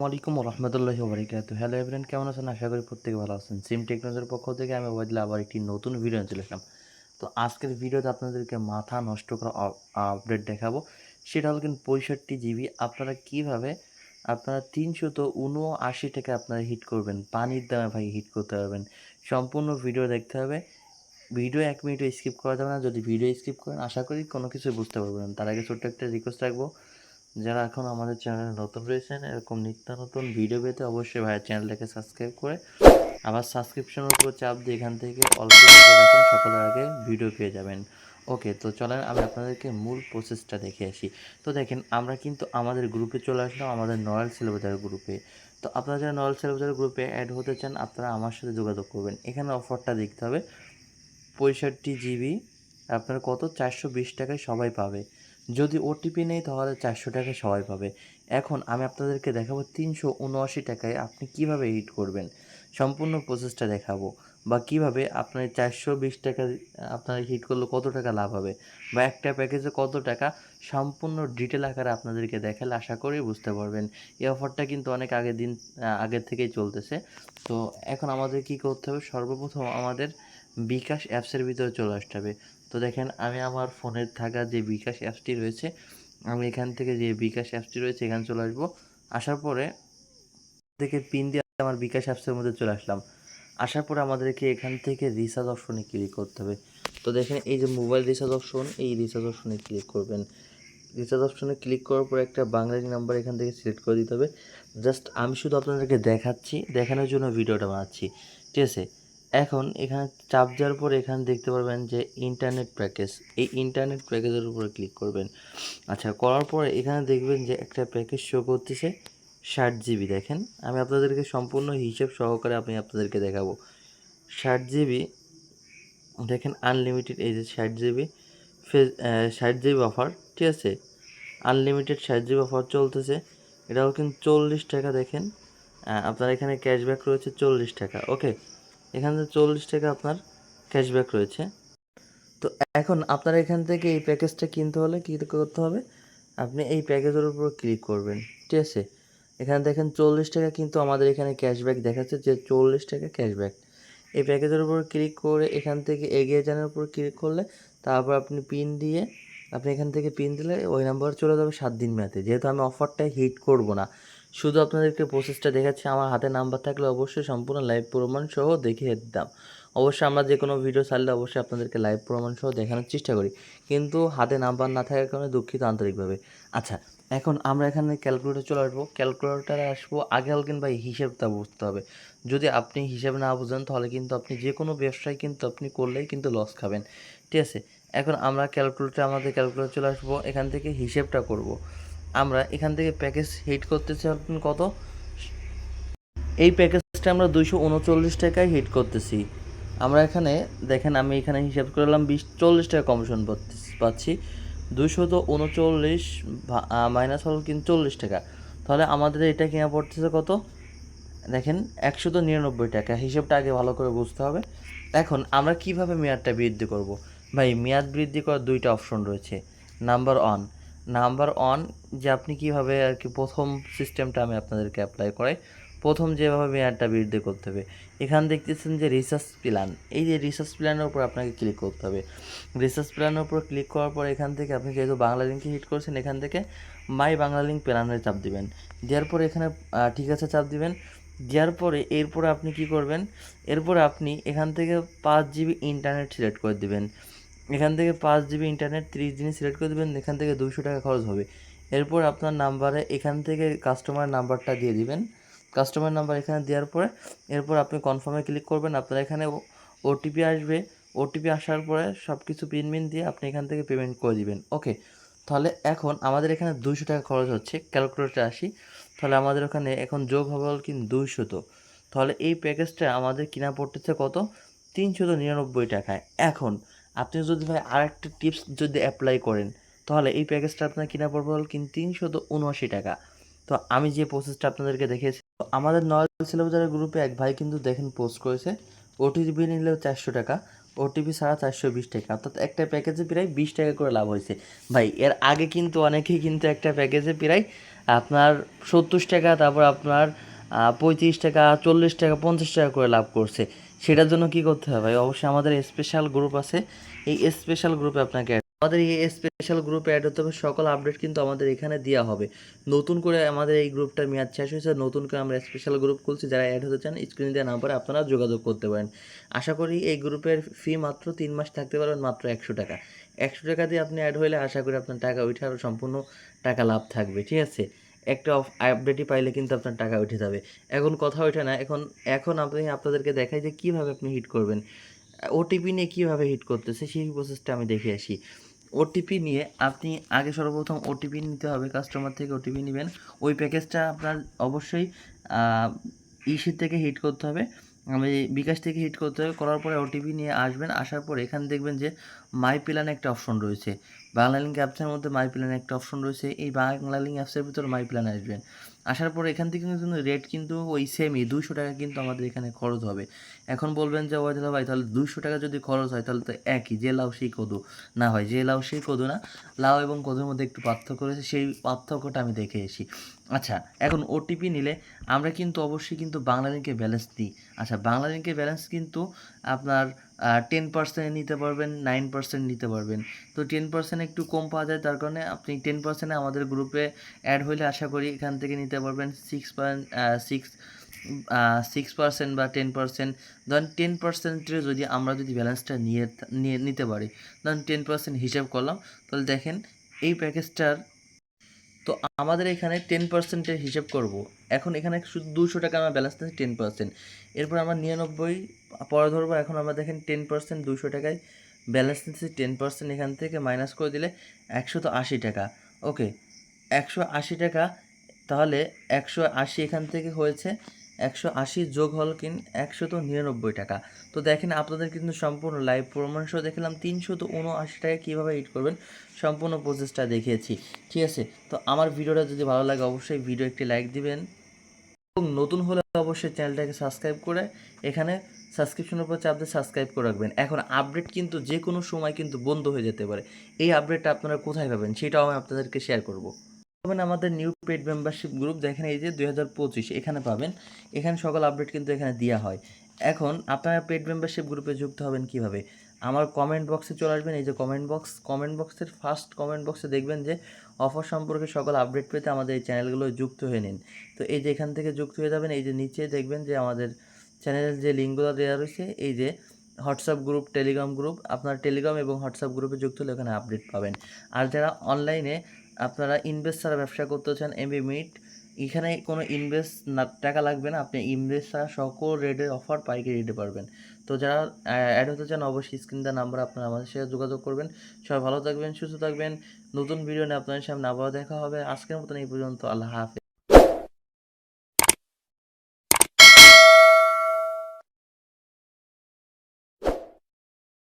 আসসালামাইকুম রহমতুল্লাহি ওবরাকাতু হ্যালো এভরিয়ান কেমন আছেন? আশা করি প্রত্যেকে ভালো আছেন। সিম টেকনোলজির পক্ষ থেকে আমি ওয়াইদুল্লাহ আবার একটি নতুন ভিডিও চলে আসলাম। তো আজকের ভিডিওতে আপনাদেরকে মাথা নষ্ট করা আপডেট দেখাবো। সেটা হলো কিন্তু পঁয়ষট্টি জিবি আপনারা কীভাবে আপনারা তিনশো তো উনআশি টাকা আপনারা হিট করবেন? পানির দামে ভাই হিট করতে পারবেন। সম্পূর্ণ ভিডিও দেখতে হবে। ভিডিও এক মিনিটও স্কিপ করা যাবে না। যদি ভিডিও স্কিপ করেন, আশা করি কোনো কিছু বুঝতে পারবেন তার আগে ছোট্ট একটা রিকোয়েস্ট রাখব। যারা এখন আমাদের চ্যানেলে নতুন রয়েছেন, এরকম নিত্য নতুন ভিডিও পেতে অবশ্যই ভাইয়ের চ্যানেলটাকে সাবস্ক্রাইব করে আবার সাবস্ক্রিপশনের উপর চাপ দিয়ে এখান থেকে অল্প রাখুন, সকলের আগে ভিডিও পেয়ে যাবেন। ওকে তো চলেন আমি আপনাদেরকে মূল প্রসেসটা দেখে আসি। তো দেখেন, আমরা কিন্তু আমাদের গ্রুপে চলে আসলাম, আমাদের নয়াল সেলবাজার গ্রুপে তো আপনারা যারা নয়াল সেলবাজার গ্রুপে অ্যাড হতে চান, আপনারা আমার সাথে যোগাযোগ করবেন। এখানে অফারটা দেখতে হবে। পঁয়ষট্টি জিবি আপনার কত? চারশো বিশ টাকায় সবাই পাবে। যদি ওটিপি নেই, তাহলে চারশো টাকায় সবাই পাবে। এখন আমি আপনাদেরকে দেখাবো তিনশো উনআশি টাকায় আপনি কীভাবে হিট করবেন। সম্পূর্ণ প্রসেসটা দেখাবো। বা কীভাবে আপনার চারশো বিশ টাকা, আপনার হিট করলে কত টাকা লাভ হবে? বা একটা প্যাকেজে কত টাকা? সম্পূর্ণ ডিটেল আকারে আপনাদেরকে দেখালে আশা করি বুঝতে পারবেন। এই অফারটা কিন্তু অনেক আগের দিন আগের থেকেই চলতেছে। তো এখন আমাদের কি করতে হবে? সর্বপ্রথম আমাদের বিকাশ অ্যাপসের ভিতরে চলে আসতে হবে। তো দেখেন, আমি আমার ফোনের থাকা যে বিকাশ অ্যাপসটি রয়েছে, আমি এখান থেকে যে বিকাশ অ্যাপসটি রয়েছে, এখানে চলে আসব। আসার পরে থেকে পিন দিয়ে আমার বিকাশ অ্যাপসের মধ্যে চলে আসলাম। আসার পরে আমাদেরকে এখান থেকে রিচার্জ অপশনে ক্লিক করতে হবে। তো দেখেন, এই যে মোবাইল রিচার্জ অপশন, এই রিচার্জ অপশনে ক্লিক করবেন। রিচার্জ অপশনে ক্লিক করার পর একটা বাংলাদেশি নাম্বার এখান থেকে সিলেক্ট করে দিতে হবে। জাস্ট আমি শুধু আপনাদেরকে দেখাচ্ছি, দেখানোর জন্য ভিডিওটা বানাচ্ছি। ঠিক আছে? এখন এখানে চাপ দেওয়ার পর এখানে দেখতে পারবেন যে ইন্টারনেট প্যাকেজ এই ইন্টারনেট প্যাকেজের উপরে ক্লিক করবেন। আচ্ছা করার পরে এখানে দেখবেন যে একটা প্যাকেজ শো করতেছে ষাট জিবি দেখেন। আমি আপনাদেরকে সম্পূর্ণ হিসেব সহকারে আমি আপনাদেরকে দেখাবো। ষাট জিবি দেখেন আনলিমিটেড এই যে ষাট জিবি ফেস ষাট জিবি অফার ঠিক আছে? আনলিমিটেড ষাট জিবি অফার চলতেছে। এটাও কিন্তু চল্লিশ টাকা, দেখেন। আপনার এখানে ক্যাশব্যাক রয়েছে চল্লিশ টাকা ওকে এখানে চল্লিশ টাকা আপনার ক্যাশব্যাক রয়েছে। তো এখন আপনার এখান থেকে এই প্যাকেজটা কিনতে হলে কী করতে হবে? আপনি এই প্যাকেজের উপর ক্লিক করবেন, ঠিক আছে? এখানে দেখেন চল্লিশ টাকা কিন্তু আমাদের এখানে ক্যাশব্যাক দেখাচ্ছে যে চল্লিশ টাকা ক্যাশব্যাক এই প্যাকেজের উপর ক্লিক করে এখান থেকে এগিয়ে যাওয়ার উপর ক্লিক করলে তারপর আপনি পিন দিয়ে, আপনি এখান থেকে পিন দিলে ওই নাম্বার চলে যাবে সাত দিন মেয়াদে। যেহেতু আমি অফারটাই হিট করব না শুধু আপনাদেরকে প্রসেসটা দেখাচ্ছি, আমার হাতে নাম্বার থাকলে অবশ্যই সম্পূর্ণ লাইভ প্রমাণ সহ দেখিয়ে দিতাম। অবশ্যই আমরা যে কোনো ভিডিও ছাড়লে অবশ্যই আপনাদেরকে লাইভ প্রমাণ সহ দেখানোর চেষ্টা করি। কিন্তু হাতে নাম্বার না থাকার কারণে দুঃখিত আন্তরিকভাবে। আচ্ছা এখন আমরা এখানে ক্যালকুলেটর চলে আসব। ক্যালকুলেটারে আসব, আগে হল কিন্তু এই হিসেবটা বুঝতে হবে। যদি আপনি হিসেব না বুঝেন, তাহলে কিন্তু আপনি যে কোনো ব্যবসায় কিন্তু আপনি করলেই কিন্তু লস খাবেন। ঠিক আছে? এখন আমরা ক্যালকুলেটর আমাদের ক্যালকুলেটর চলে আসব। এখান থেকে হিসেবটা করব। আমরা এখান থেকে প্যাকেজ হিট করতেছি কত? এই প্যাকেজটা আমরা দুইশো উনচল্লিশ টাকায় হিট করতেছি। আমরা এখানে, দেখেন আমি এখানে হিসাব করলাম বিশ চল্লিশ টাকা কমিশন পাচ্ছি দুইশো তো উনচল্লিশ মাইনাস হল কিন্তু চল্লিশ টাকা। তাহলে আমাদের এটা কেনা পড়তেছে কত? দেখেন, একশো তো নিরানব্বই টাকা। হিসেবটা আগে ভালো করে বুঝতে হবে। এখন আমরা কীভাবে মেয়াদটা বৃদ্ধি করব? ভাই, মেয়াদ বৃদ্ধি করার দুইটা অপশন রয়েছে। নাম্বার ওয়ান নাম্বার ওয়ান যে আপনি কীভাবে আর কি প্রথম সিস্টেমটা আমি আপনাদেরকে অ্যাপ্লাই করাই, প্রথম যেভাবে মেয়াদটা বৃদ্ধি করতে হবে। এখান দেখতেছেন যে রিসার্চ প্ল্যান এই যে রিসার্চ প্ল্যানের উপর আপনাকে ক্লিক করতে হবে। রিসার্চ প্ল্যানের উপর ক্লিক করার পর এখান থেকে আপনি যেহেতু বাংলা লিঙ্কে হিট করছেন, এখান থেকে মাই বাংলা লিঙ্ক প্ল্যানে চাপ দিবেন। দেওয়ার পরে এখানে ঠিক আছে চাপ দিবেন। দেওয়ার পরে এরপরে আপনি কি করবেন? এরপরে আপনি এখান থেকে পাঁচ জিবি ইন্টারনেট সিলেক্ট করে দিবেন। এখান থেকে পাঁচ জিবি ইন্টারনেট তিরিশ দিন সিলেক্ট করে দেবেন, এখান থেকে দুশো টাকা খরচ হবে। এরপর আপনার নাম্বারে এখান থেকে কাস্টমার নাম্বারটা দিয়ে দিবেন। কাস্টমার নাম্বার এখানে দেওয়ার পরে, এরপর আপনি কনফার্মে ক্লিক করবেন, আপনার এখানে ওটিপি আসবে। ওটিপি আসার পরে সব কিছু পিন মিন দিয়ে আপনি এখান থেকে পেমেন্ট করে দিবেন। ওকে তাহলে এখন আমাদের এখানে দুইশো টাকা খরচ হচ্ছে ক্যালকুলেটরে আসি। তাহলে আমাদের ওখানে এখন যোগ হবে কিন্তু দুইশো তো। তাহলে এই প্যাকেজটা আমাদের কিনা পড়তেছে কত? তিনশত নিরানব্বই টাকায়। এখন আপনি যদি ভাই আরেকটা টিপস যদি অ্যাপ্লাই করেন, তাহলে এই প্যাকেজটা আপনার কিনা পড়বে হল কিন্তু তিনশত উনআশি টাকা। তো আমি যে প্রসেসটা আপনাদেরকে দেখিয়েছি আমাদের নয় সিলেবাজারের গ্রুপে এক ভাই কিন্তু দেখেন পোস্ট করেছে ওটিপি নিলেও চারশো টাকা ওটিপি ছাড়া চারশো বিশ টাকা। অর্থাৎ একটা প্যাকেজে প্রায় বিশ টাকা করে লাভ হয়েছে। ভাই, এর আগে কিন্তু অনেকেই কিন্তু একটা প্যাকেজে প্রায় আপনার সত্তর টাকা, তারপর আপনার পঁয়ত্রিশ টাকা, চল্লিশ টাকা, পঞ্চাশ টাকা করে লাভ করছে। সেটার জন্য কি করতে হবে ভাই? অবশ্যই আমাদের স্পেশাল গ্রুপ আছে। এই স্পেশাল গ্রুপে আপনাকে আমাদের এই স্পেশাল গ্রুপে অ্যাড হতে হবে সকল আপডেট কিন্তু আমাদের এখানে দেওয়া হবে। নতুন করে আমাদের এই গ্রুপটার মেয়াদ শেষ হয়েছে, নতুন করে আমরা স্পেশাল গ্রুপ খুলছি, যারা অ্যাড হতে চান স্ক্রিনে দেওয়া নাম্বারে আপনারা যোগাযোগ করতে পারেন। আশা করি এই গ্রুপের ফি মাত্র তিন মাস থাকতে পারবেন মাত্র একশো টাকা। একশো টাকা দিয়ে আপনি অ্যাড হলে আশা করি আপনার টাকা ওইটা সম্পূর্ণ টাকা লাভ থাকবে, ঠিক আছে? একটা আপডেটই পাইলে কিন্তু আপনার টাকা উঠে যাবে। এখন কথা ওঠে না, এখন এখন আপনি, আপনাদেরকে দেখাই যে কীভাবে আপনি হিট করবেন। ওটিপি নিয়ে কীভাবে হিট করতেছে, সেই প্রসেসটা আমি দেখে আসি। ওটিপি নিয়ে আপনি আগে সর্বপ্রথম ওটিপি নিতে হবে কাস্টমার থেকে ওটিপি নেবেন। ওই প্যাকেজটা আপনার অবশ্যই ইসি থেকে হিট করতে হবে। আমি বিকাশ থেকে হিট করতে হবে, করার পরে ওটিপি নিয়ে আসবেন। আসার পর এখানে দেখবেন যে মাই প্ল্যান একটা অপশন রয়েছে। বাংলা লিঙ্ক অ্যাপসের মধ্যে মাই প্ল্যান একটা অপশন রয়েছে। এই বাংলা লিঙ্ক অ্যাপসের ভিতরে মাই প্ল্যান আসবেন। আসার পর এখান থেকে কিন্তু রেট কিন্তু ওই সেমই দুইশো টাকা কিন্তু আমাদের এখানে খরচ হবে। এখন বলবেন যে ওয়াইদুল্লাহ ভাই, তাহলে দুইশো টাকা যদি খরচ হয়, তাহলে তো একই, যে লাউ সেই কদু। না হয় যে লাউ সেই কদু না। লাউ এবং কদুর মধ্যে একটু পার্থক্য রয়েছে। সেই পার্থক্যটা আমি দেখে এসি আচ্ছা এখন ওটিপি নিলে আমরা কিন্তু অবশ্যই কিন্তু বাংলা লিঙ্কে ব্যালেন্স দিই। আচ্ছা বাংলা লিঙ্কে ব্যালেন্স কিন্তু আপনার টেন পার্সেন্ট নিতে পারবেন নাইন পার্সেন্ট নিতে পারবেন। তো টেন পার্সেন্ট একটু কম পাওয়া যায়, তার কারণে আপনি টেন পার্সেন্টে আমাদের গ্রুপে অ্যাড হলে আশা করি এখান থেকে নিতে পারবেন six point six six percent বা টেন পার্সেন্ট ধরেন টেন পার্সেন্টের যদি আমরা যদি ব্যালেন্সটা নিয়ে নিয়ে, নিতে পারি, ধরেন টেন পার্সেন্ট হিসাব করলাম, তাহলে দেখেন এই প্যাকেজটার তো আমাদের এখানে টেন পার্সেন্টের হিসেব করব। এখন এখানে শুধু দুশো টাকা আমার ব্যালেন্স আছে টেন পার্সেন্ট এরপর আমরা নিরানব্বই পরে ধরবো, এখন আমরা দেখেন টেন পার্সেন্ট দুশো টাকায় ব্যালেন্স নিচ্ছি টেন পার্সেন্ট এখান থেকে মাইনাস করে দিলে একশো তো আশি টাকা। ওকে একশো আশি টাকা, তাহলে একশো আশি এখান থেকে হয়েছে একশো আশি যোগ হল কিন একশো তো নিরানব্বই টাকা। তো দেখেন আপনাদের কিন্তু সম্পূর্ণ লাইভ প্রমাণ সহ দেখলাম। তিনশো তো উনআশি টাকা কীভাবে হিট করবেন সম্পূর্ণ প্রসেসটা দেখিয়েছি। ঠিক আছে? তো আমার ভিডিওটা যদি ভালো লাগে অবশ্যই ভিডিও একটি লাইক দিবেন। এবং নতুন হলে অবশ্যই চ্যানেলটাকে সাবস্ক্রাইব করে এখানে সাবস্ক্রিপশনের উপর চাপ দিয়ে সাবস্ক্রাইব করে রাখবেন। এখন আপডেট কিন্তু যে কোনো সময় কিন্তু বন্ধ হয়ে যেতে পারে। এই আপডেটটা আপনারা কোথায় পাবেন সেটাও আমি আপনাদেরকে শেয়ার করব। পাবেন আমাদের নিউ পেড মেম্বারশিপ গ্রুপ দেখেন এই যে দুই হাজার পঁচিশ, এখানে পাবেন। এখানে সকল আপডেট কিন্তু এখানে দেওয়া হয়। এখন আপনারা পেড মেম্বারশিপ গ্রুপে যুক্ত হবেন কীভাবে? আমার কমেন্ট বক্সে চলে আসবেন। এই যে কমেন্ট বক্স কমেন্ট বক্সের ফার্স্ট কমেন্ট বক্সে দেখবেন যে অফার সম্পর্কে সকল আপডেট পেতে আমাদের এই চ্যানেলগুলো যুক্ত হয়ে নিন। তো এই যে এখান থেকে যুক্ত হয়ে যাবেন, এই যে নিচে দেখবেন যে আমাদের চ্যানেলের যে লিঙ্কগুলো দেওয়া রয়েছে, এই যে হোয়াটসঅ্যাপ গ্রুপ টেলিগ্রাম গ্রুপ আপনার টেলিগ্রাম এবং হোয়াটসঅ্যাপ গ্রুপে যুক্ত হলে ওখানে আপডেট পাবেন। আর যারা অনলাইনে আপনারা ইনভেস্ট ছাড়া ব্যবসা করতে চান এমবি মিট এখানে কোনো ইনভেস্ট না, টাকা লাগবে না। আপনি ইনভেস্ট ছাড়া সকল রেটের অফার পাইকারি দিতে পারবেন। তো যারা অ্যাড হতে চান, অবশ্যই স্ক্রিন দেওয়া নাম্বার আপনারা আমাদের সাথে যোগাযোগ করবেন। সবাই ভালো থাকবেন, সুস্থ থাকবেন। নতুন ভিডিও নিয়ে আপনাদের সামনে আবার দেখা হবে। আজকের মতন এই পর্যন্ত। আল্লাহ হাফেজ।